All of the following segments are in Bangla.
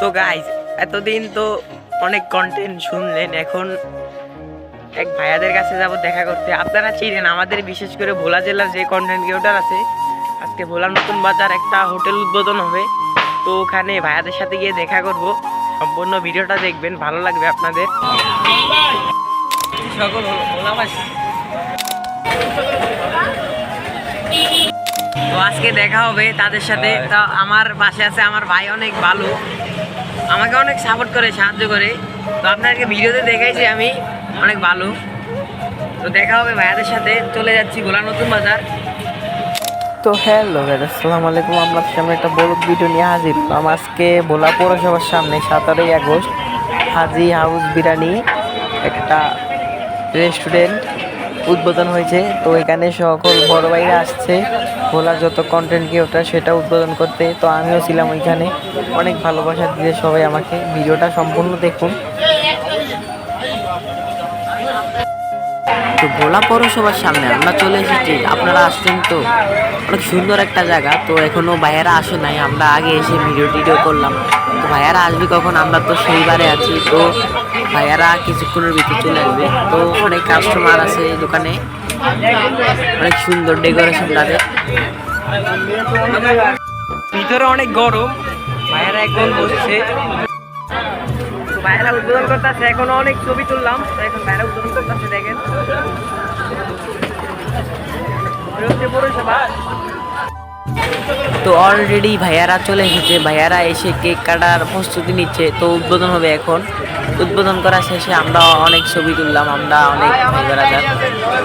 তো গাইজ এতদিন তো অনেক কন্টেন্ট শুনলেন, এখন এক ভাইয়াদের কাছে যাব দেখা করতে। আপনারা চিনেন, আমাদের বিশেষ করে ভোলা জেলার যে কন্টেন্ট ক্রিয়েটার আছে, আজকে ভোলা নতুন বাজার একটা হোটেল উদ্বোধন হবে। তো ওখানে ভাইয়াদের সাথে গিয়ে দেখা করব। সম্পূর্ণ ভিডিওটা দেখবেন, ভালো লাগবে আপনাদের। সকল ভোলাবাসী। তো আজকে দেখা হবে তাদের সাথে। তা আমার পাশে আছে আমার ভাই অনেক ভালো। আমাকে অনেক সাপোর্ট করে সাহায্য করে। তো আপনাকে ভিডিওতে দেখাইছি আমি অনেক ভালো। তো দেখা হবে ভাইয়াদের সাথে। চলে যাচ্ছি গোলা নতুন বাজার। তো হ্যালো আসসালামু আলাইকুম। আপনার সামনে একটা বড় ভিডিও নিয়ে হাজির। হলাম আজকে ভোলা পৌরসভার সামনে সতেরোই আগস্ট হাজি হাউস বিরিয়ানি একটা রেস্টুরেন্ট উদ্বোধন হয়েছে। তো এখানে সকল বড় ভাইরা আসছে। ভোলার যত কন্টেন্ট ওটা সেটা উদ্বোধন করতে। তো আমিও ছিলাম ওইখানে। অনেক ভালোবাসা দিয়ে সবাই আমাকে। ভিডিওটা সম্পূর্ণ দেখুন। তো ভোলা পৌরসভার সামনে আমরা চলে এসেছি। আপনারা আসছেন তো? অনেক সুন্দর একটা জায়গা। তো এখনও ভাইয়ারা আসে নাই, আমরা আগে এসে ভিডিও টিডিও করলাম। তো ভাইয়ারা আসবে কখন? আমরা তো সেইবারে আছি। তো ভাইয়ারা কিছুক্ষণের ভিতরে চলে আসবে। তো অনেক কাস্টমার আছে এই দোকানে। অনেক সুন্দর ডেকোরেশন তাদের। ভিতরে অনেক গরম। ভাইয়ারা একদম বসছে। উদ্বোধন করতেছে, এখনও অনেক ছবি তুললাম, তো এখন ভাইয়ারা উদ্বোধন করতেছে, দেখেন। তো অলরেডি ভাইয়ারা চলে এসেছে, ভাইয়ারা এসে কেক কাটার প্রস্তুতি নিচ্ছে, তো উদ্বোধন হবে এখন। উদ্বোধন করা শেষে আমরা অনেক ছবি তুললাম, আমরা অনেক ভাই বেড়াদার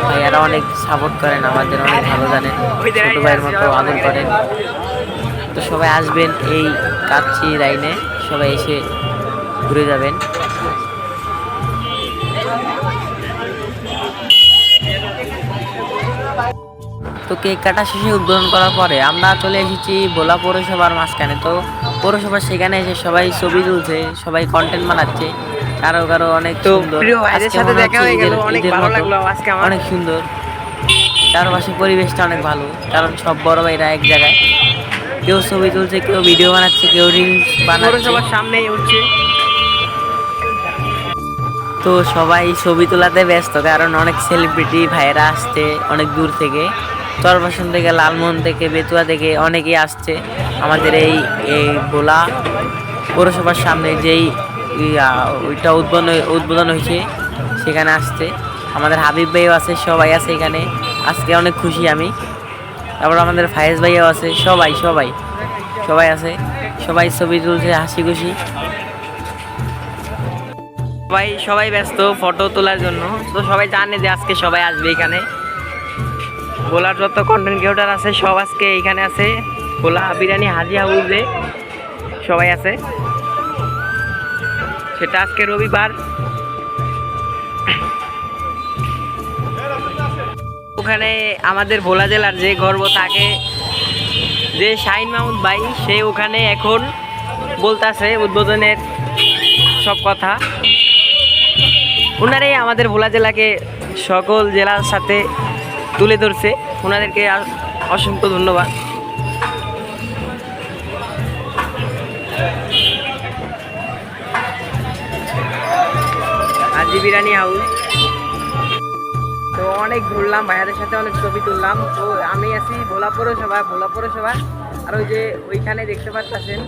ভাইয়ারা অনেক সাপোর্ট করেন, আমাদের অনেক ভালো জানেন, ছোট ভাইয়ের মতো আদর করেন। তো সবাই আসবেন এই কাচ্চি লাইনে, সবাই এসে ঘুরে যাবেন। তো কেক কাটা শেষে উদ্বোধন করার পরে আমরা চলে এসেছি ভোলা পৌরসভার মাঝখানে। তো পৌরসভা সেখানে এসে সবাই ছবি তুলছে সবাই কন্টেন্ট বানাচ্ছে। কারও কারও অনেক সুন্দর। সাথে দেখা হয়ে গেল অনেক ভালো। লাগল আজকে আমার। অনেক সুন্দর। চারপাশে পরিবেশটা অনেক ভালো কারণ সব বড় ভাইরা এক জায়গায়। কেউ ছবি তুলছে কেউ ভিডিও বানাচ্ছে কেউ রিলস বানাচ্ছে। পৌরসভার সামনেই উঠছে। তো সবাই ছবি তোলাতে ব্যস্ত, কারণ অনেক সেলিব্রিটি ভাইয়েরা আসছে অনেক দূর থেকে। চরবাসন থেকে, লালমোহন থেকে, বেতুয়া থেকে অনেকেই আসছে। আমাদের এই এই ভোলা পৌরসভার সামনে যেই ওইটা উদ্বোধন উদ্বোধন হয়েছে, সেখানে আসছে। আমাদের হাবিব ভাইও আছে, সবাই আছে এখানে। আজকে অনেক খুশি আমি। তারপর আমাদের ফায়েজ ভাইও আছে, সবাই সবাই সবাই আছে। সবাই ছবি তুলছে হাসি খুশি। সবাই সবাই ব্যস্ত ফটো তোলার জন্য। তো সবাই জানে যে আজকে সবাই আসবে এখানে। ভোলার যত কন্টেন্ট ক্রিয়েটার আছে, সব আজকে এইখানে আছে। ভোলা বিরিয়ানি হাজি হাউসে সবাই আছে। সেটা আজকে রবিবার। ওখানে আমাদের ভোলা জেলার যে গর্ব থাকে, যে শাহিন মাহমুদ ভাই, সে ওখানে এখন বলতাছে, উদ্বোধনের সব কথা। ওনারাই আমাদের ভোলা জেলাকে সকল জেলার সাথে তুলে ধরছে। ওনাদেরকে অসংখ্য ধন্যবাদ। আজি বিরিয়ানি হাউস। তো অনেক ঘুরলাম, ভাইয়াদের সাথে অনেক ছবি তুললাম। তো আমি আছি ভোলা পৌরসভা ভোলা পৌরসভা। আর ওই যে ওইখানে দেখতে পাচ্ছেন,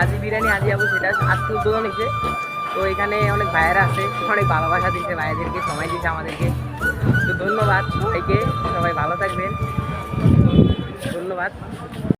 আজি বিরিয়ানি আজি আবু সেটা আজকে উদ্বোধন হয়েছে তো এখানে অনেক ভাইয়েরা আছে, অনেক ভালোবাসা দিচ্ছে ভাইয়াদেরকে সময় দিচ্ছে আমাদেরকে। তো ধন্যবাদ সবাইকে, সবাই ভালো থাকবেন। ধন্যবাদ।